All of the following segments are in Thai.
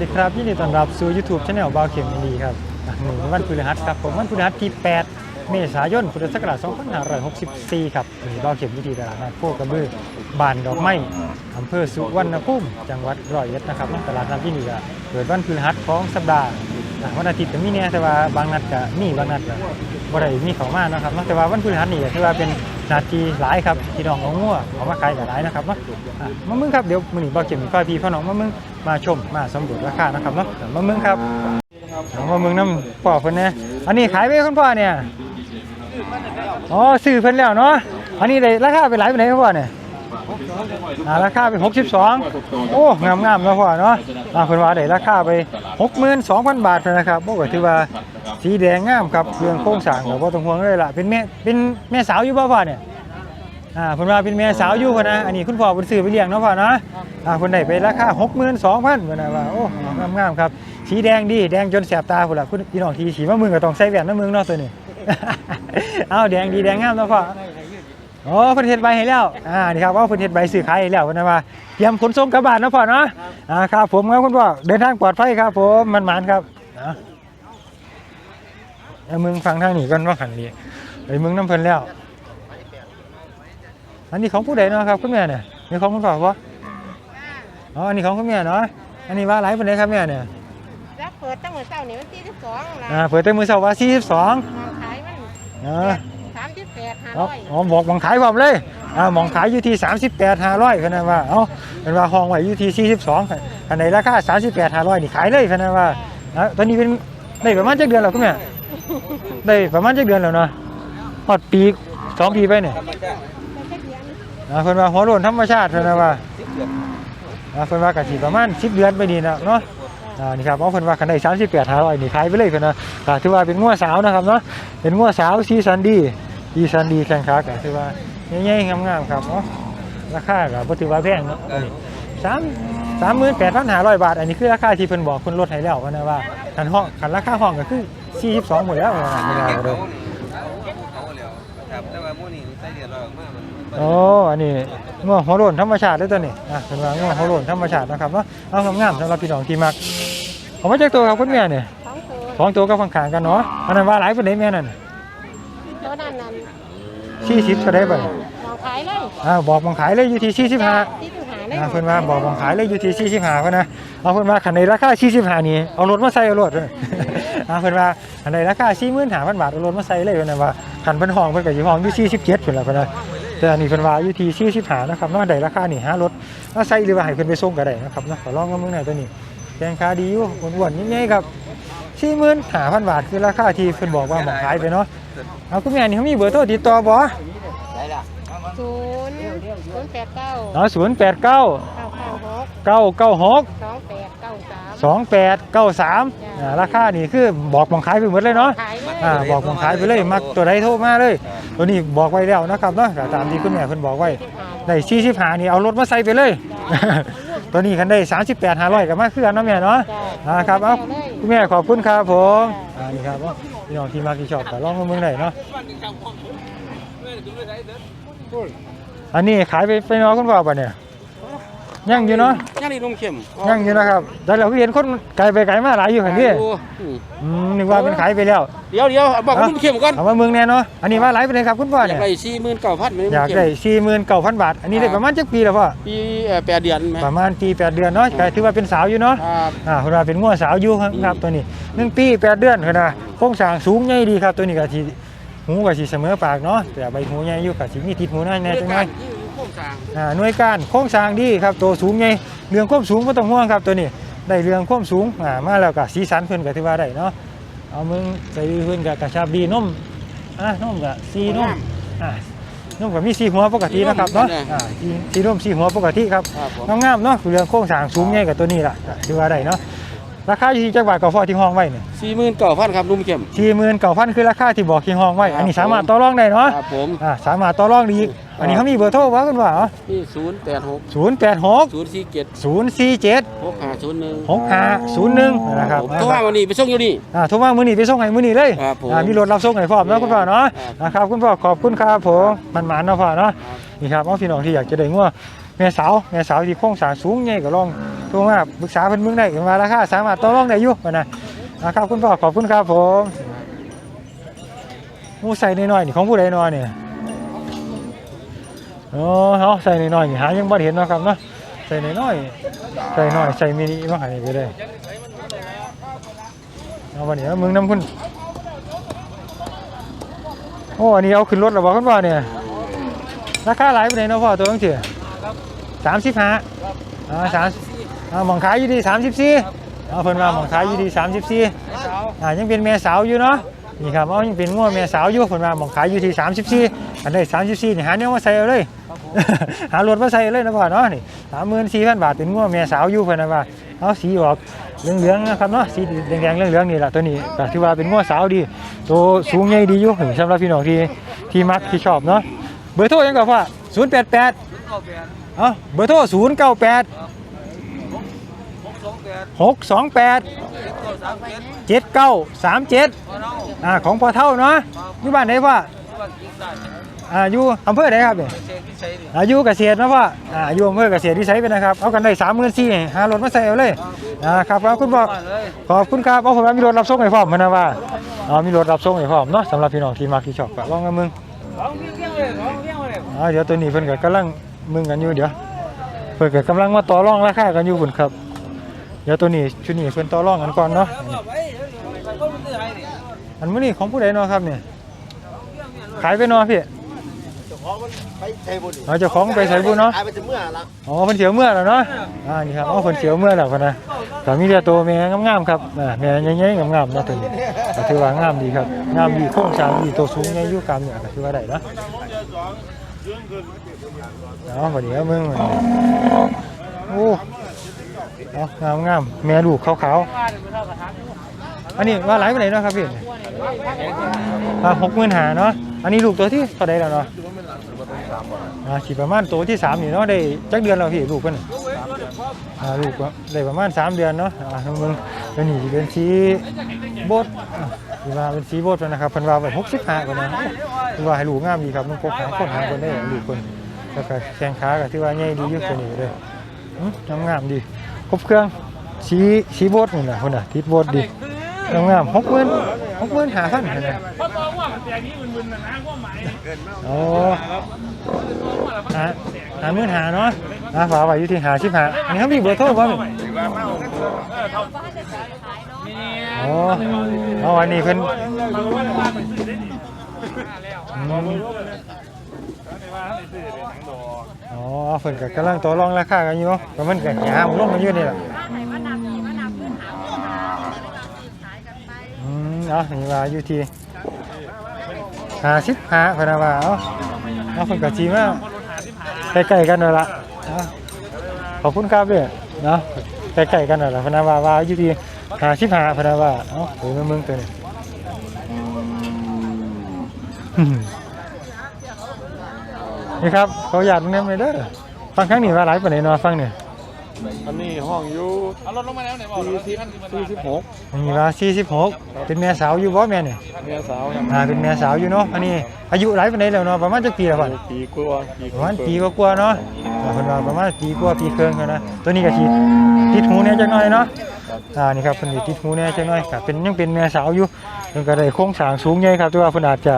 ดีครับยินดีต้อนรับสู่ YouTube Channel บาวเข็มอินดีครับหนึ่งวันพฤหัสครับผมวันพฤหัสที่ 8 เมษายนพุทธศักราช2564 ครับนี่บาวเข็มวิธีตลาดนัดโคกระบือบ้านดอกไม้อำเภอสุวรรณภูมิจังหวัดร้อยเอ็ดนะครับตลาดนัดที่นี่ก็เปิดวันพฤหัสของสัปดาห์ วันอาทิตย์ก็มีเนี่ยแต่ว่าบางนัดก็มีบางนัดก็บ่ได้มีเขามานะครับนะแต่ว่าวันพฤหัสนี่ก็ถือว่าเป็นนาทีหลายครับที่น้องเอางัวเอามาขายก็หลายนะครับเนาะอะมามึงครับเดี๋ยวมื้อนี้บาวเข็มมีพาพี่พ่อน้องมามึงมาชมมาสำรวจราคานะครับเนาะมาเมืองครับเอามามืองน้ำพ่อเพิ่นเนี่ยอันนี้ขายไปคุณพ่อเนี่ยอ๋อซื้อเพิ่นแล้วเนาะอันนี้ได้ราคาไปหลายปานไหนครับพ่อเนี่ย อ่าราคาไป62โอ้งามๆเนาะพ่อเนาะอ่าเพิ่นว่าได้ราคาไป62,000บาทเลยนะครับโอ้ก็ถือว่าสีแดงงามครับเครื่องโครงสร้างก็บ่ต้องห่วงเลยล่ะเป็นแม่เป็นแม่สาวอยู่บ่พ่อเนี่ยอ่าเพิ่นว่าเป็นแม่สาวอยู่พุ่นนะอันนี้คุณพ่อเพิ่นซื้อไปเลี้ยงเนาะพ่อเนาะอ่าเพิ่นได้ไปราคา62,000เพิ่นน่ะว่าโอ้งามๆครับสีแดงดีแดงจนแสบตาพุ่นล่ะคุณพี่น้องที่สีมะมึงก็ต้องใส่แว่นน้ำมึงเนาะตัวนี้เอ้าแดงดีแดงงามเนาะพ่อ โอ้เพิ่นเฮ็ดใบให้แล้วอ่านี่ครับว่าเพิ่นเฮ็ดใบซื้อขายให้แล้วเพิ่นน่ะว่าเตรียมขนส่งกลับบ้านเนาะพ่อเนาะอ่าครับผมครับคุณพ่อเดินทางปลอดภัยครับผมมันหมานครับอะเอามึงฟังทางนี้ก่อนว่าหันนี่ไปมึงน้ำเพิ่นแล้ว อันนี้ของผู้ใดเนาะครับคุณแม่เนี่ยมีของคุณพ่อปะอ๋ออันนี้ของคุณแม่เนาะอันนี้ว่าหลายปานใดครับแม่เนี่ยรับเปิดตั้งแต่เช้านี่วันที่สิบสองละอ่าเปิดแต่มือเสาร์ว่า42มองขายมันเออสามสิบแป ดห้าอ๋อร้อยอ๋อบอกมองขายผมเลยอ่ามองขายอยู่ที่ 38 500เพิ่นน่ะว่าเอ้าเพิ่นว่าห้องไว้อยู่ที่42อันไหนราคา38 500นี่ขายเลยเพิ่นน่ะว่าอะตอนนี้เป็นได้ประมาณจักเดือนแล้วคุณแม่ได้ประมาณจักเดือนแล้วเนาะฮอดปีสองปีไปเนี่ย แต่แค่เดือนอ่าเพิ่นว่าหัวโล้นธรรมชาติเพิ่นน่ะว่าอ่าเพิ่นว่ากะสิประมาณ10เดือนไปนี่นะเนาะอ่านี่ครับเอาเพิ่นว่าคันได้38 500นี่ขายไปเลยเพิ่นนะก็ถือว่าเป็นงัวสาวนะครับเนาะเป็นงัวสาวสีสันดี สีสันดีแข้งขาก็ถือว่าใหญ่ๆงามๆครับเนาะราคาก็บ่ถือว่าแพงเนาะอันนี้3 38,500บาท อันนี้คือราคาที่เพิ่นบอกเพิ่นลดให้แล้วเพิ่นนะว่าคันห้องคันราคาห้องก็คือ42หมดแล้วว่าไม่ได้บ่ได้ครับแต่ว่าหมู่นี้ใส่เดือดร้อนมากมันโอ้อันนี้งัวหัวโล้นธรรมชาติเด้อตัวนี้อะเป็นว่างัวหัวโล้นธรรมชาตินะครับเนาะเอางามๆสำหรับพี่น้องที่มักเอามาจากตัวครับคุณแม่เนี่ยสองตัวสองตัวก็ข้างๆกันเนาะอันนั้นว่าหลายปานใดแม่นั่นตัวนั้นนั่น 40ก็ได้บ่มองขายเลยอ่าบอกมองขายเลยอยู่ที่45ที่ตัวหาเลยอ่าเพิ่นว่าบอกมองขายเลยอยู่ที่45เพิ่นนะเอาเพิ่นว่าคันในราคา45นี่เอารถมาใส่เอารถเพิ่นอ่าเพิ่นว่าอันในราคา45,000บาทเอารถมาใส่เลยเพิ่นนะว่าคันเพิ่นห้องเพิ่นก็สิห้องอยู่47เพิ่นล่ะเพิ่นนะแต่อันนี้เพิ่นว่าอยู่ที่ 45นะครับเนาะได้ราคานี่หารถมาใส่หรือว่าให้เพิ่นไปส่งก็ได้นะครับเนาะก็ลองกันเบิ่งหน่อยตัวนี้แพงค่าดีอยู่อ้วนๆใหญ่ๆครับ45,000บาทคือราคาที่เพิ่นบอกว่าหมองขายไปเนาะ เอาคุณแม่นี่เขามีเบอร์โทรติดต่อบ่ได้ล่ะศูนย์ศูนย์แปดเก้าเนาะ089เก้าเก้าหก996สองแปดเก้าสาม2893อ่าราคานี่คือบอกมองขายไปหมดเลยเนาะขายเลยอ่าบอกมองขายไปเลยมักตัวใดโทรมาเลย ตัวนี้บอกไว้แล้วนะครับเนาะก็ตามที่คุณแม่เพิ่นบอกไว้ที่หาได้45นี่เอารถมาใส่ไปเลย ตัวนี้คันได้38 500ก็มาคือกันเนาะแม่เนาะจ้าอ่าครับเอาเลยคุณแม่ขอบคุณครับผมอ่านี่ครับเอา พี่น้องที่มักที่ชอบก็ลองมาเมืองได้เนาะอันนี้ขายไปไปเนาะคุณพ่อป่ะเนี่ย ยังอยู่เนาะย่างนี่นมเค็มยังอยู่นะครับแต่เราก็เห็นคนไกลไปไกลมาหลายอยู่หันนี่โอ้อืมอืมนึกว่าเป็นขายไปแล้วเดี๋ยวเดี๋ยวเอาบอกนมเค็มก่อนเอามาเมืองแน่เนาะอันนี้ว่าหลายไปเลยครับคุณพ่ออยาเนี่กยได้สี่หมื่นเก้าพันอยากได้สี่หมื่นเก้าพันบาท อันนี้ได้ประมาณจักปีแล้วพ่อปีเอ่อแปดเดือนไหมประมาณปีแปดเดือนเนาะก็ถือว่าเป็นสาวอยู่เนาะ ครับอ่าคุณว่าเป็นงัวสาวอยู่ครับครับตัวนี้หนึ่งปีแปดเดือนคือนะโครงสร้างสูงใหญ่ดีครับตัวนี้ก็สิหูก็สิเสมอปากเนาะแต่ใบหูใหญ่อยู่ก็สิมีติดหูน้อยแน่จังไงที่อยู่โค้งกลางอ่าหน่วยการโครงสร้างดีครับตัวสูงใหญ่เรื่องความสูงบ่ต้องห่วงครับตัวนี้ได้เรื่องความสูงอ่ามาแล้วก็สีสันเพิ่นก็ถือว่าได้เนาะเอามึงใส่เพิ่นก็กระชับดีนมอะนมก็สีนมอ่านมก็มีสีหัวปกตินะครับเนาะอ่าสีสีนมสีหัวปกติครับครับผมงามๆเนาะเรื่องโครงสร้างสูงใหญ่กับตัวนี้ล่ะก็ถือว่าได้เนาะราคาอยู่ที่จักบาทกับฟอที่ห้องไว้เนี่ยสี่หมื่นเก้าพันครับนมเค็มสี่หมื่นเก้าพันคือราคาที่บอกที่ห้องไว้ อันนี้สามารถต่อรองได้เนาะครับผมอ่าสามารถต่อรองไดีอีก อันนี้เขามีเบอร์โทรว่ากันว่านี่ศูนย์แปดหกศูนย์แปดหกศูนย์สี่เจ็ดศูนย์สี่เจ็ดหกห้าศูนย์หนึ่งหกห้าศูนย์หนึ่งนะครับผมโทรมาวันนี้ไปส่งอยู่นี่อ่าโทรมามือนี้ไปส่งให้มือนี้เลยครับผมอ่ามีรถรับส่งให้พร้อมเนาะคุณพ่อเนาะครับนะครับคุณพ่อขอบคุณครับผมมันหมานเนาะพ่อเนาะนี่ครับเอาพี่น้องที่อยากจะได้งัวแม่สาวแม่สาวที่โครงสร้างสูงใหญ่ก็ลองโทรมาปรึกษาเพิ่นเบิ่งได้กันว่าราคาสามารถต่อรองได้อยู่ว่านะนะครับคุณพ่อขอบคุณครับผมหมูใส่น้อยๆนี่ของผู้ใดน้อยเนี่ย โอ้เาใส่น้อยๆนี่หายังบ่เห็นเนาะครับเนาะใส่น้อยๆใส่หน้อยใส่มินิมาให้ก็ได้เอาวันนี้เอามึงนำคุณโอ้อันนี้เอาขึ้นรถแล้วบ่คุณพ่อเนี่ยราคาหลายปานเนาะพ่อตัวจังซี่สามสิบห้าอ่าสามอ่าหมองขายอยู่ดีสามสิบสี่เอาเพิ่นว่าหมองขายอยู่ดีสามสิบสี่อ่ายังเป็นแม่สาวอยู่เนาะนี่ครับเอายังเป็นงัวแม่สาวอยู่เพิ่นว่าหมองขายอยู่ที่สามสิบสี่อันนี้สามสิบสี่นี่หาแนวมาใส่เอาเลย หารถมาใส่เอาเลยนะพ่อเนาะนี่สามหมื่นสี่พันบาทเป็นงัวแม่สาวอยู่เพิ่นนะว่าเอาสีออกเหลืองๆนะครับเนาะสีแดงๆเหลืองๆนี่แหละตัวนี้ก็ถือว่าเป็นงัวสาวดี ตัวสูงใหญ่ดีอยู่สำหรับพี่น้องที่ที่มักที่ชอบเนาะเบอร์โทรยังกับว่าศูนย์แปดแปดเข้าเบอร์โทรศูนย์เก้าแปดหกสองแปดเจ็ดเก้าสามเจ็ดอ่าของพ่อเท่าเนาะอยู่บ้านไหนพ่อบ้า อ่าอยู่อำเภอไหนครับเนี่ยเช็คที่ใช้ดิอาอยุเกษตรเนาะพ่ออ่าอยู่อำเภอเกษตรที่ใช้เป็นนะครับเอากันได้สามหมื่นสี่หารถมาใส่เอาเลยอ่าครับครับคุณบอกบ้านเลยขอบคุณครับเอาผมว่ามีรถรับส่งให้พร้อมพะนะว่าอ๋อมีรถรับส่งให้พร้อมเนาะสำหรับพี่น้องที่มาที่ชอบก็ลองกันมึงของเลี้ยงเลยของเลี้ยงเลยอ่าเดี๋ยวตัวนี้เพิ่นก็กำลังมึงกันอยู่เดี๋ยวเพิ่นก็กำลังมาต่อรองราคากันอยู่พุ่นครับเดี๋ยวตัวนี้ชุดนี้เพิ่นต่อรองกันก่อนเนาะแล้วไปก็มันซื้อให้ดิอันมื้อนี้ของผู้ใดเนาะครับเนี่ยขายไปเนาะพี่เจ้า ของมันไปใช้บุญเอาเจ้าของไปใส่บุญเนาะขายไปถึงเมื่อละอ๋อเพิ่นเสียวเมื่อแล้วเนาะอ่านี่ครับอ๋อเพิ่นเสียวเมื่อแล้วพุ่นนะก็มีแต่ตัวแม่งามๆครับอ่าแม่ใหญ่ๆงามๆเนาะตัวนี้ก็ถือว่างามดีครับงามดีโครงสร้างดีตัวสูงใหญ่อยู่กลางเนี่ยก็ถือว่าได้เนาะเอาบัดนี้เอามึงบัดนี้โอ้เอางามๆแม่ลูกขาวๆอันนี้ว่าหลายปานใดเนาะครับพี่อ่า65,000เนาะอันนี้ลูกตัวที่เท่าใดแล้วเนาะ อ่าสิประมาณตัวที่สามนี่เนาะได้จักเดือนแล้วพี่ลูกเพิ่นอ่าลูกก็ได้ประมาณสามเดือนเนาะอ่าทั้งเมืองตัวนี้สิเป็นสีโบดอ่าสิว่าเป็นสีโบดเพิ่นนะครับเพิ่นว่าไว้65กว่านั้นถือว่าให้ลูกงามดีครับมันกกหาคนหาคนได้ลูกเพิ่นแล้วก็แข้งขาก็ถือว่าใหญ่ดีอยู่ตัวนี้เด้ออื้องามดีครบเครื่องสีสีโบดนี่น่ะเพิ่นน่ะติดโบดดีงามๆ60,000 65,000เห็นไหมเพราะตอนว่ามัน แต่นี้มึนๆนะนะว่าหมายอ๋อหาหาเงินหาเนาะนะฝากไว้อยู่ที่หาชิบหาอันนี้เขามีเบอร์โทรป่ะอ๋อเอาอันนี้เพิ่นอืมอ๋อเพิ่นก็กำลังต่อรองราคากันอยู่เนาะก็มันก็หาลงกันอยู่นี่แหละอืมเอานี่ว่าอยู่ที่ หาสิบหาพนาว่าเอาเอาเพิ่นก็จีมาใกล้ๆกันหนั่นล่ะขอบคุณครับเด้อเนาะใกล้ๆกันหนั่นล่ะพนาว่าว่าอยู่ที่หาสิบหาพนาว่าเอ้าเดี๋ยมาเมืองตัวนี้นี่ครับเขาอยากตรงนี้เลยเด้อฟังครั้งนี้ว่าหลายปานใดเนาะฟังเนี่ย อันนี้ห้องอยู่เอารถลงมาแล้วไหนบอกสี่สิบสี่สิบหกนี่ว่า46 เป็นแม่สาวอยู่บ่แม่เนี่ยเมียสาวครับอ่าเป็นแม่สาวอยู่เนาะอันนี้อายุหลายปานใดแล้วเนาะประมาณจักปีแล้วพ่อปีกว่าปีประมาณปีกว่าๆเนาะอ่าเพิ่นว่าประมาณปีกว่าปีครึ่งแล้วนะตัวนี้ก็สิติดหูแหน่จักหน่อยเนาะอ่านี่ครับเพิ่นสิติดหูแหน่จักหน่อยครับเป็นยังเป็นแม่สาวอยู่เพิ่นก็ได้โครงสร้างสูงใหญ่ครับแต่ว่าเพิ่นอาจจะ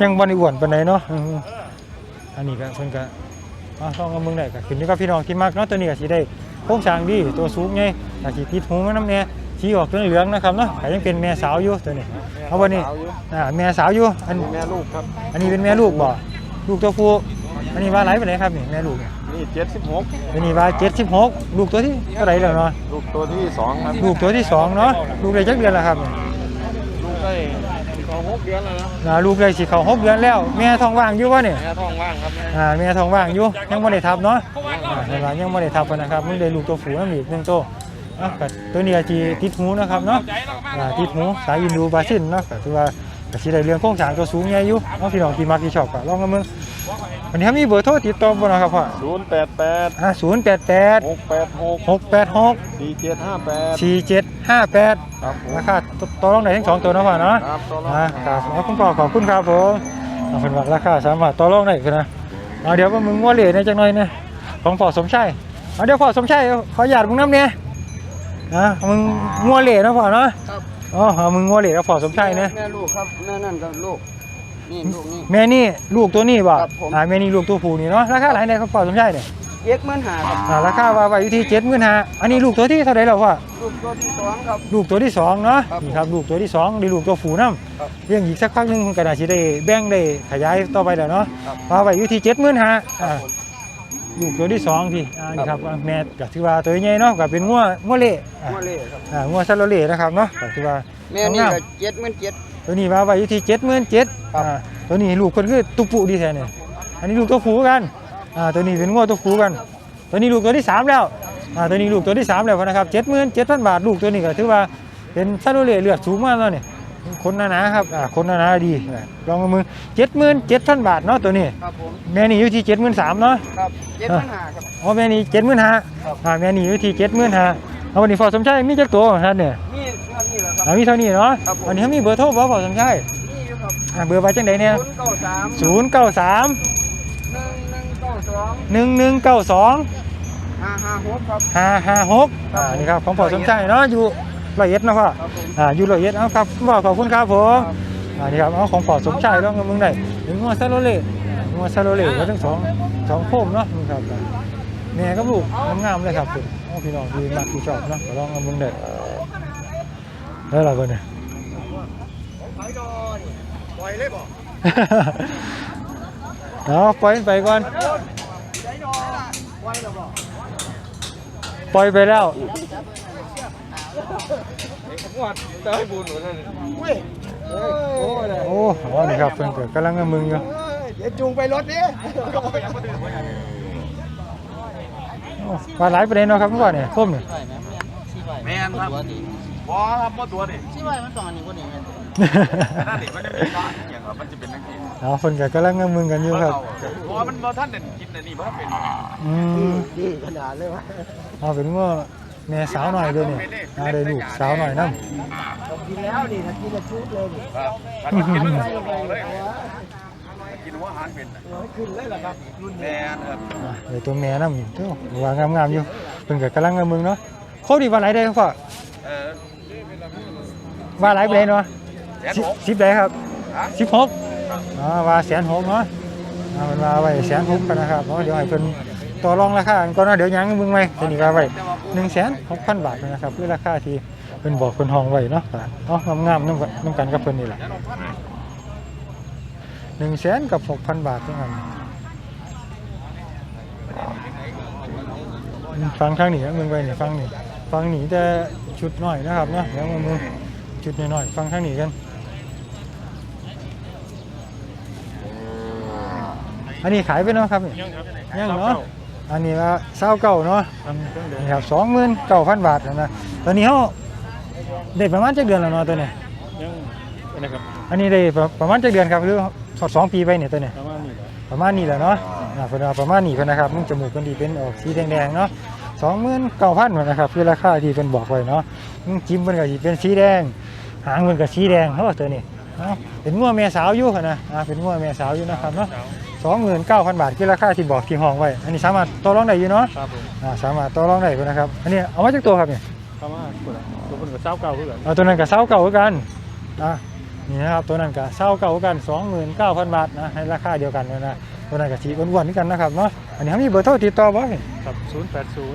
ยังบ่ได้อ้วนปานใดเนาะอืมอันนี้ก็เพิ่นก็ อ่าต้องเอาเมืองได้ก็ขึ้นอยู่กับพี่น้องที่มักเนาะตัวนี้ก็สิได้ โครงสร้างดีตัวสูงใหญ่ก็สิติดหูมันนำแน่สีออกเหลืองๆนะครับเนาะก็ยังเป็นแม่สาวอยู่ตัวนี้เอาวันนี้อ่าแม่สาวอยู่อันแม่ลูกครับอันนี้เป็นแม่ลูกบ่ลูกตัวผู้อันนี้ว่าหลายปานใดครับนี่แม่ลูกเนี่ยนี่เจ็ดสิบหกอันนี้ว่า76ลูกตัวที่เท่าไหร่แล้วเนาะลูกตัวที่สองครับลูกตัวที่สองเนาะลูกได้จักเดือนแล้วครับลูกได้ สองหกเดือนแล้วนะอ่าลูกได้สิเข้าหกเดือนแล้ว แม่ท้องว่างอยู่บ่เนี่ยแม่ท้องว่างครับแม่อ่าแม่ท้องว่างอยู่ยังบ่ได้ทับเนาะอ่าเห็นว่ายังบ่ได้ทับนะครับมึงได้ลูกตัวผู้นำอีกหนึงตัวอะก็ตัวนี้ก็สิติดหูนะครับเนาะอ่าติดหูสายอินดูบาซินเนาะก็ถือว่า ก็สิได้เรื่องโครงสร้างตัวสูงใหญ่อยู่เนาะพี่น้องที่มักที่ชอบก็ลองกันมึงวันนี้มีเบอร์โทรติดต่อบ่เนาะครับพ่อศูนย์แปดแปดอ่า088 หกแปดหก686 สี่เจ็ดห้าแปด4758ครับผม ราคาต่อรองได้ทั้งสองตัวเนาะพ่อเนาะครับตัวละอ่าครับขอบคุณพ่อขอบคุณครับผมเอาเป็นว่าราคาสามารถต่อรองได้คือนะเอาเดี๋ยวว่ามึงว่าเหล่ในจังหน่อยนะของพ่อสมชัยเอาเดี๋ยวพ่อสมชัยขออนุญาตมึงน้ำเนี่ยอะมึงงัวเหล่นะพ่อเนาะครับ อ๋อเอามึงงัวเหล่กับพ่อสมชัยเนี่ยแม่ลูกครับแม่นั่นก็ลูกนี่ลูกนี่ แม่นี่ลูกตัวนี้บ่ครับผม อ่าแม่นี่ลูกตัวผู้นี่เนาะราคาหลายไหนครับพ่อสมชัยเนี่ยเอ็กมันหาครับอ่าราคาว่าไปอยู่ที่เจ็ดหมื่นห้าอันนี้ลูกตัวที่เท่าไหร่แล้วพ่อลูกตัวที่สองครับ ลูกตัวที่สองเนาะครับนี่ครับลูกตัวที่สองได้ลูกตัวผู้น้ครับำเลี้ยงอีกสักพักหนึงก็น่าจะได้แบ่งได้ขยายต่อไปแล้วเนาะครับ ว่าไปอยู่ที่เจ็ดหมื่นห้าครับผม ลูกตัวที่สองพี่อ่านี่ครับแม่ก็ถือว่าตัวใหญ่เนาะก็เป็นงัวงัวเล่อ่าหัวเล่ครับอ่างัวซาโลเล่นะครับเนาะก็ถือว่า แม่นี่งามก็เจ็ดหมื่นเจ็ด ตัวนี้ว่าไปอยู่ที่เจ็ดหมื่นเจ็ดครับอ่าตัวนี้ลูกคนคือตุปุดีแท้เนี่ยอันนี้ลูกตัวผู้กันอ่าตัวนี้เป็นงัวตัวผู้กัน ตัวนี้ลูกตัวที่สามแล้วอ่าตัวนี้ลูกตัวที่สามแล้วนะครับเจ็ดหมื่นเจ็ดพันบาทลูกตัวนี้ก็ถือว่าเป็นซาโลเล่เลือดสูงมากแล้วเนี่ย คนหนาๆครับอ่าคนหนาๆดีอ่าลองเอามือเจ็ดหมื่นเจ็ดพันบาทเนาะตัวนี้ ครับผมแม่นี่อยู่ที่เจ็ดหมื่นสามเนาะ ครับเจ็ดมันหาครับ อ๋อแม่นี่เจ็ดหมื่นห้าครับ อ่าแม่นี่อยู่ที่เจ็ดหมื่นห้าเอาวันนี้พอสมชายมีจักตัวของท่านเนี่ยนี่ครับนี่แหละครับอ่ามีเท่านี้เนาะครับผม วันนี้เขามีเบอร์โทรบ่พอสมชายนี่อยู่ครับอ่าเบอร์ไปจังไดเนี่ยศูนย์เก้าสามศูนย์เก้าสามหนึ่งหนึ่งเก้าสองหนึ่งหนึ่งเก้าสองห้าห้าหกครับ ห้าห้าหกอ่านี่ครับของพอสมชายเนาะอยู่ ร้อยเอ็ดเนาะพ่อครับผมอ่าอยู่ร้อยเอ็ดเอาครับคุณพ่อขอบคุณครับผมอ่านี่ครับเอาของพอสมชายลองกับมึงได้ถึงงัวซาโลเล่งัวซาโลเล่ก็ทั้งสองสองโคมเนาะนี่ครับแม่กับลูกงามๆเลยครับคุณเอาพี่น้องดีมากที่ชอบเนาะก็ลองกับมึงได้แล้วเราก็เนี่ย ปล่อยเลยบ่เอาปล่อยมันไปก่อน ปล่อยไปแล้ว วัดได้บุญหมดเลยเว้ยโอ้ยโอ้โหนี่ครับเพิ่นก็กำลังกับมึงอยู่เดี๋ยวจูงไปรถดิโอ้ปลาหลายประเด็นเนาะครับเมื่อก่อนเนี่ยส้มเนี่ยแม่นครับบอครับบอตัวดิที่ว่ามันต่อนี่คนนี้นั่นดิมันจะเป็นบ้านอย่างว่ามันจะเป็นนักเรียนเอาเพิ่นก็กำลังกับมึงกันอยู่ครับบอมันบอท่านเด่นกินแต่นี่เพราะเป็นอืมดีขนาดเลยวะเอาเป็นว่า แม่สาวหน่อยด้วยนี่เอาได้ลูกสาวหน่อยนํกินแล้วดิถ้ากินจะชุดเลยครับกินมันสมองเลยกินวอาหารเป็นขึ้นเลยล่ะครับรุ่นแม่ครับเดี๋ยวตัวแม่นำเด้อว่างามๆอยู่เพิ่นก็กำลังกับมึงเนาะโคตรดีว่าหลายได้ครับพ่อว่าหลายปเด็นเนาะสนหก10ได้ครับฮะ16อ๋อว่าแสนหกเนาะอ่ามันว่าไว้แสนหกกันนะครับเนาะเดี๋ยวให้เพิ่นต่อรองราคากันก่อนเนาะเดี๋ยวยังมึงไว้ตัวนี้ก็ไว้ หนึ่งแสนหกพันบาทนะครับคือราคาที่เป็นบอกเป็นห้องไว้เนาะเอางามๆน้ำกันน้ำกันกับเพิ่นนี่แหละหนึ่งแสนกับหกพันบาทเท่านั้นฟังข้างนี้มึงไปนี่ฟังนี่ฟังนี่แต่ชุดหน่อยนะครับเนาะเดี๋ยวมึงชุดหน้อยๆฟังข้างนี้กัน อันนี้ขายไปเนาะครับนี่ยังเนาะ อันนี้ละเศร้าเก่าเนาะนี่ครับสองหมื่นเก้าพันบาทนะตอนนี้เขาได้ประมาณจักเดือนแล้วเนาะตัวเนี้ยังนะครับอันนี้ได้ประประมาณจักเดือนครับหรือสอดสองปีไปเนี่ยตัวเนี้ประมาณนี้แหละประมาณนี้แหละเนาะอ่าเพิ่นว่าประมาณนี้เพิ่นนะครับมันจมูกเพิ่นดีเป็นออกสีแดงๆเนาะสองหมื่นเก้าพันนะครับคือราคาที่เพิ่นบอกไว้เนาะมันจิ้มเพิ่นก็สิเป็นสีแดง หางเพิ่นก็สีแดงเฮาตัวนี้เนาะเป็นงัวแม่สาวอยู่หั่นนะอ่าเป็นงัวแม่สาวอยู่นะครับเนาะ สองหมื่นเก้าพันบาทคือราคาที่บอกที่ห้องไว้ อันนี้สามารถต่อรองได้อยู่เนาะครับผมอ่าสามารถต่อรองได้เพิ่นนะครับ อันนี้เอามาจากตัวครับเนี่ยประมาณคนละตัวคนกับเจ้าเก่าเพื่อนเอาตัวนั้นกับเสาเก่าเหมือนกันอะนี่นะครับตัวนั้นกับเสาเก่าเหมือนกัน 29,000 บาทนะให้ราคาเดียวกันเลยนะตัวนั้นกับสีอ้วนๆนี่กันนะครับเนาะอันนี้เขามีเบอร์โทรติดต่อบ่ครับศูนย์แปดศูน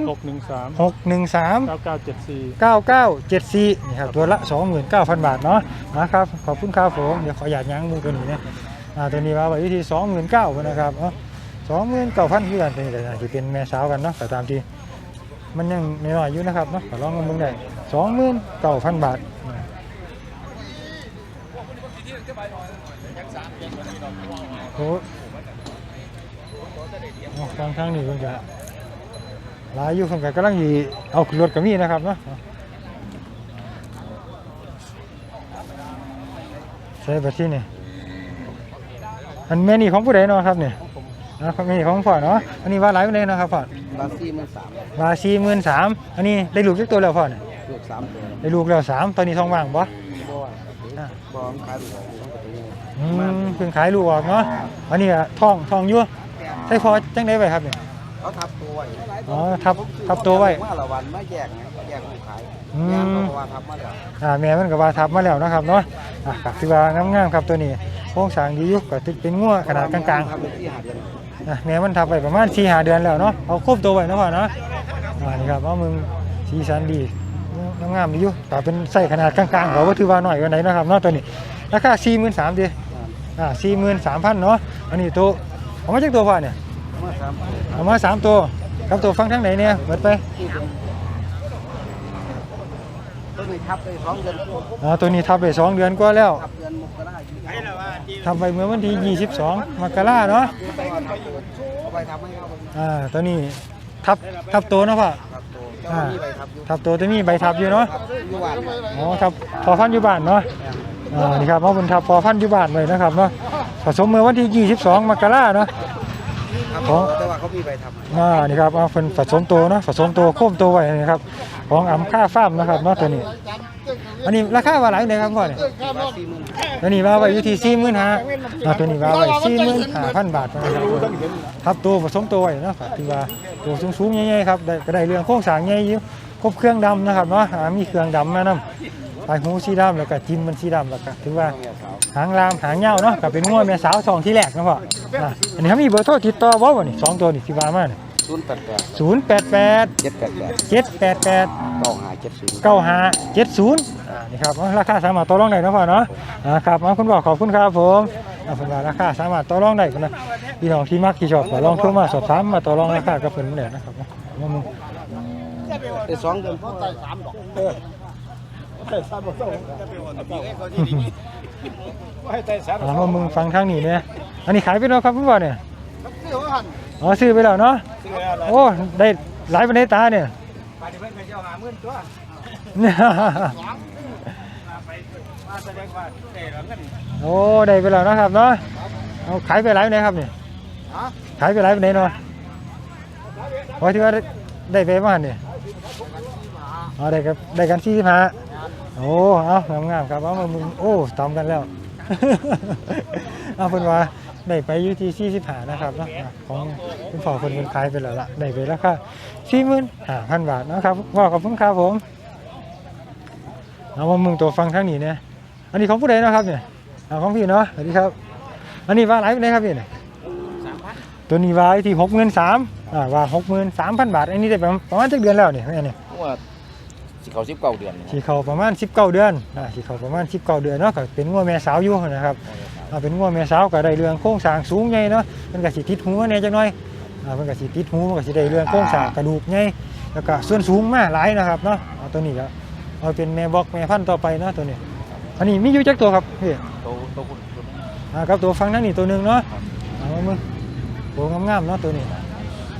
ย์080หกหนึ่งสาม613เก้าเก้าเจ็ดสี่9974นี่ครับตัวละ 29,000 บาทเนาะนะครับขอบคุณครับผมเดี๋ยวขออยากยั้งมือตัวนี้นะอ่า ตัวนี้ว่าไว้ที่29,000นเก้านะครับเนาะ29,000คือกันตัวนี้ก็จะเป็นแม่สาวกันเนาะแต่ตามที่มันยังน้อยอยู่นะครับเนาะลองกันเบิ่งได้29,000บาทโอ้เอาทางทางนี้เพิ่นก็หลายอยู่เพิ่นก็กำลังสิเอาขึ้นรถก็มีนะครับเนาะใช่บัดที่นี่ อันแม่นี่ของผู้ใดเนาะครับเนี่ยนะครับแม่นี่ของพ่อเนาะอันนี้ว่าหลายปานใดเนาะครับพ่อบาซี่มันสามว่า43,000อันนี้ได้ลูกจักตัวแล้วพ่อเนี่ยลูกสามตัวได้ลูกแล้วสามตอนนี้ท้องว่างบ่บอลบอลขายลูกต้องไปดูอืมเพิ่งขายลูกออกเนาะอันนี้ก็ท้องท้องอยู่คใส่พอจังได๋ไว้ครับเนี่ย เขาทับตัวไว้อ๋อทับทับตัวไว้มาละวันไม่แยกไงแยกผู้ขายอืม ยามเขาว่าทับมาแล้ว อ่าแม่มันก็ว่าทับมาแล้วนะครับเนาะอะก็ถือว่างามๆครับตัวนี้โครงสร้างดีอยู่ก็ถือเป็นงัวขนาดกลางๆทำเป็นที่หาเดือนอะแม่มันทับไปประมาณ4 5เดือนแล้วเนาะเอาครบตัวไว้เนาะพ่อเนาะอ่านี่ครับเอามึงสีสันดีงามๆดีอยู่แต่เป็นไส้ขนาดกลางๆก็บ่ถือว่าน้อยกว่าไหนนะครับเนาะตัวนี้ราคา43,000ดิอ่า43,000เนาะอันนี้ตัวเอามาจากตัวพ่อเนี่ยมาสามเอามาสามตัวกับตัวฟังทั้งไหนเนี่ยเบิดไปต้นนี้ทับไปสองเดือนอ่าตัวนี้ทับไปสองเดือนกว่าแล้ว ทับเดือนมกราอยู่ ทับไปเมื่อวันที่ 22 มกราเนาะเอาไปทำให้เขาอ่าตัวนี้ทับทับตัวเนาะพ่อทับตัวเจ้ามีใบทับอยู่ทับตัวตัวนี้ใบทับอยู่เนาะทับอยู่บ้านอ๋อทับพอพันธุ์อยู่บ้านเนาะอ่านี่ครับเพราะมันทับพอพันธุ์อยู่บ้านไว้นะครับเนาะผสมเมื่อวันที่ 22 มกราเนาะทับของแต่ว่าเขามีใบทับอ่านี่ครับเอาเป็นผสมตัวเนาะผสมตัวโค้มตัวไว้นะครับ ของอำค่าฟาร์มนะครับเนาะตัวนี้ อันนี้ราคาว่าหลายเลยครับพ่อเนี่ยมาสี่หมื่น ตัวนี้ว่าไว้อยู่ที่สี่หมื่นห้าตัวนี้ว่าไว้สี่หมื่นห้าพันบาทนะครับทับตัวผสมตัวไว้เนาะครับที่ว่าตัวสูงๆใหญ่ๆครับได้ก็ได้เรื่องโครงสร้างใหญ่ยู่ครบเครื่องดำนะครับเนาะอ่ามีเครื่องดำมานำปลายหูสีดำแล้วก็จิ้มมันสีดำแล้วก็ถือว่าหางลามหางยาเนาะก็เป็นงวแม่สาวทองที่แรกนะพ่ออันนี้เขามีเบอร์โทรติดต่อบ่บ่นี่สองตัวนี่ที่ว่ามาเนี่ย ศูนย์แปดแปดศูนย์แปดแปดเจ็ดแปดแปดเจ็ดแปดแปดเก้าห้าเจ็ดศูนย์เก้าห้าเจ็ดศูนย์นี่ครับราคาสามารถต่อรองได้เนาะพ่อเนาะอ่าครับเอาคุณบอกขอบคุณครับผมเอาเป็นว่าราคาสามารถต่อรองได้กันนะพี่น้องที่มักที่ชอบก็ลองโทรมาสอบถามมาต่อรองราคากับเพิ่นได้นะครับเนาะเอามึงได้สองเดือนพ่อตายสามดอกเออตายสามดอกให้ตายสามเอามามึงฟังทางนี้เนี่ยอันนี้ขายไปแล้วครับคุณบ่เนี่ย อ๋อซื้อไปแล้วเนาะโอ้ได้หลายปานใดตาเนี่ยไปเดี๋ยวเพิ่นไปเจ้าหาหมื่นตัวมาแสดงว่าได้แล้วเงินโอ้ได้ไปแล้วนะครับเนาะเอาขายไปหลายปานใดครับเนี่ยฮะขายไปหลายปานใดเนาะพอที่ว่าได้ไปบ้านเนี่ยอ๋อได้กับได้กันสี่สิบห้าโอ้เอางามๆครับเอามามึงโอ้ตอมกันแล้ว เอาเพิ่นว่า ได้ไปอยู่ที่สี่สิบห้านะครับเนาะของคุณพ่อคนคนขายไปแล้วล่ะได้ไปแล้วค่ะสี่หมื่นห้าพันบาทนะครับว่าขอบคุณครับผมเอามามึงตัวฟังทั้งนี้เนี่ยอันนี้ของผู้ใดนะครับเนี่ยเอาของพี่เนาะสวัสดีครับ อันนี้ว่าหลายไปไหนครับพี่เนี่ยตัวนี้ว่าที่หกหมื่นสามอ่าว่าหกหมื่นสามพันบาท อันนี้ได้ประมาณจักเดือนแล้วเนี่ยแม่เนี่ย สิเขาสิบเก้าเดือนสีเขาประมาณสิบเก้าเดือนอ่าสีเขาประมาณสิบเก้าเดือนเนาะก็เป็นงัวแม่สาวอยู่นะครับอ่าเป็นงัวแม่สาวก็ได้เรื่องโครงสร้างสูงใหญ่เนาะมันก็สิติดหูเนี่ยจังน้อยอ่ามันก็สิติดหูมันก็สิได้เรื่องโครงสร้างกระดูกใหญ่แล้วก็ส่วนสูงมากหลายนะครับเนาะเอาตัวนี้ก็เอาเป็นแม่บอกแม่พันธุ์ต่อไปเนาะตัวนี้อันนี้มีอยู่จักตัวครับพี่โตโตคุณคุณ อ่ากับตัวฟังนั่นนี่ตัวหนึ่งเนาะเอามามึงตัวงามๆเนาะตัวนี้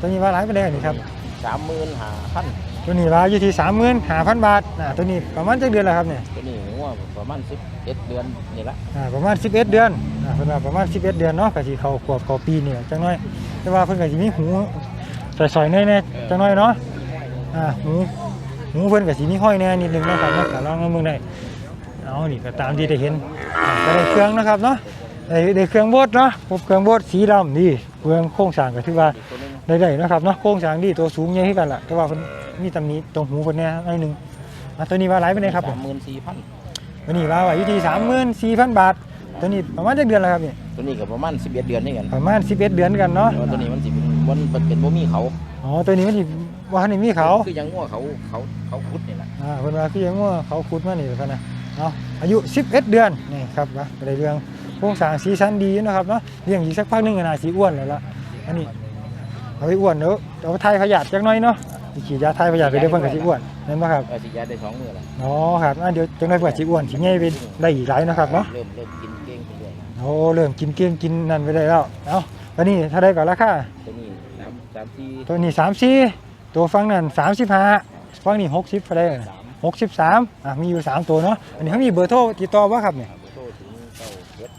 ตัวนี้ว่าหลายไปได้นี่ครับสามหมื่นห้าพัน ตัวนี้ว่าอยู่ที่สามหมื่นห้าพันบาทอ่าตัวนี้ประมาณจักเดือนแล้วครับเนี่ยตัวนี้ว่าประมาณสิบเอ็ดเดือนนี่ละอ่าประมาณ11เดือนอ่าเพิ่นว่าประมาณ11เดือนเนาะก็สิเข้าขวบเข้าปีนี่แหละจังน้อย แต่ว่าเพิ่นก็สิมีหูสอยๆแน่ๆจังน้อยเนาะอ่าหูหูเพิ่นก็สิมีห้อยแน่นิดนึงเนาะครับเนาะก็ลองเอาเบิ่งได้เอานี่ก็ตามที่ได้เห็นอ่าก็ได้เครื่องนะครับเนาะได้ได้เครื่องโบดเนาะพบเครื่องโบดสีดำนี่เครื่องโครงสร้างก็ถือว่าตัวนึง ได้ได้นะครับเนาะโครงสร้างดีตัวสูงใหญ่ขึ้นกันล่ะแต่ว่าเพิ่นมีตำหนิตรงหูเพิ่นแหน่หน่อยหนึงอะตัวนี้ว่าหลายไปไหนใดครับผสามมหมื่นสี่พันตัวนี้ว่าไว้อยู่ที่34,000 บาท ตัวนี้ประมาณจักเดือนแล้วครับนี่ตัวนี้ก็ประมาณสิบเอ็ดเดือนนี่กันประมาณ 11 เดือนกันเนาะแต่ว่าตัวนี้มันสิเป็นวันมันเป็นบ่มีเขาอ๋อตัวนี้มันสิว่านี่มีเขา คือยังงัวเขาเขาเขาคุดนี่แหละอ่าเพิ่นว่าคือยังว่าเขาขุดมานี่กันนะเนาะอายุ 11 เดือนนี่ครับว่าได้เรื่องโครงสร้างสีสันดีนะครับเนาะเลี้ยงอีกสักพักหนึงก็น่าสิอ้วนแล้วล่ะอันนี้ เอาไปอ้วนเด้อเอาไปทายพยาธิจักหน่อยเนาะสิฉีดยาทายพยาธิไปเดี๋ยวเพิ่นก็สิอ้วนแม่นบ่ครับเออสิยาได้สองมือละอ๋อครับอะเดี๋ยวจังได้เปิดสิอ้วนสิใหญ่ไปได้อีกหลายนะครับเนาะเริ่มเริ่มกินเก้งไปเรื่อยโอ้เริ่มกินเกลี้ยงกินนั่นไปได้แล้วเอ้าตัวนี้เท่าไดก่อนราคาตัวนี้สามสามที่ตัวนี้34ตัวฟังนั่น35ฟังนี่60เท่าไดน่ะ63อะมีอยู่3ตัวเนาะอันนี้เขามีเบอร์โทรติดต่อบ่ครับเนี่ยโต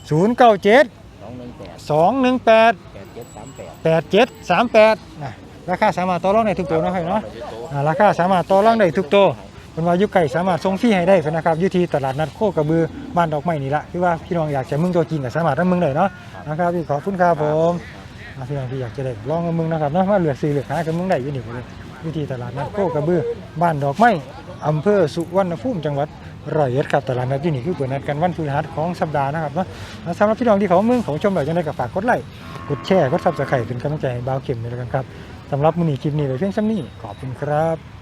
ถึงเก้าเจ็ด097สองหนึ่งแปด218แปดามแปดเจ็ดสามแปดนะราคาสามารถต่อรองได้ทุกตัวนาะครับเนาะราคาสามารถต่อรองได้ทุกตัวเป็นว่ายุไก่สามารถส่งฟรีให้ได้นะครับยุทีตลาดนัดโคกระบือบ้านดอกไม้นี่ละคือว่าพี่น้องอยากจะมึงตัวจริงต่สามารถนั่มึงเลยเนาะนะครับพี่ขอบคุณครับผมอ่พี่น้องที่อยากจะได้ลองมึงนะครับเนาะมาเหลือสี่เหลือหากับมึงได้ยู่นี่เลยยุทีตลาดนัดโคกระบือบ้านดอกไม้อำเภอสุวรรณภูมิจังหวัดรอยเอ็ดครับตลาดนัดยี่นี่คือเปิดนัดกันวันพฤหัสของสัปดาห์นะครับเนาะสำหรับพี่น้องที่เขาเมืองของชมเหล่าจังได้กับฝากกดไลค์ กดแชร์กดซับสไครต์เป็นกำลังใจให้บ่าเข็มด้ยแล้วกันครับสำหรับมือนี้คลิปนี้ไปเพียงซ้ำนี้ขอบคุณครับ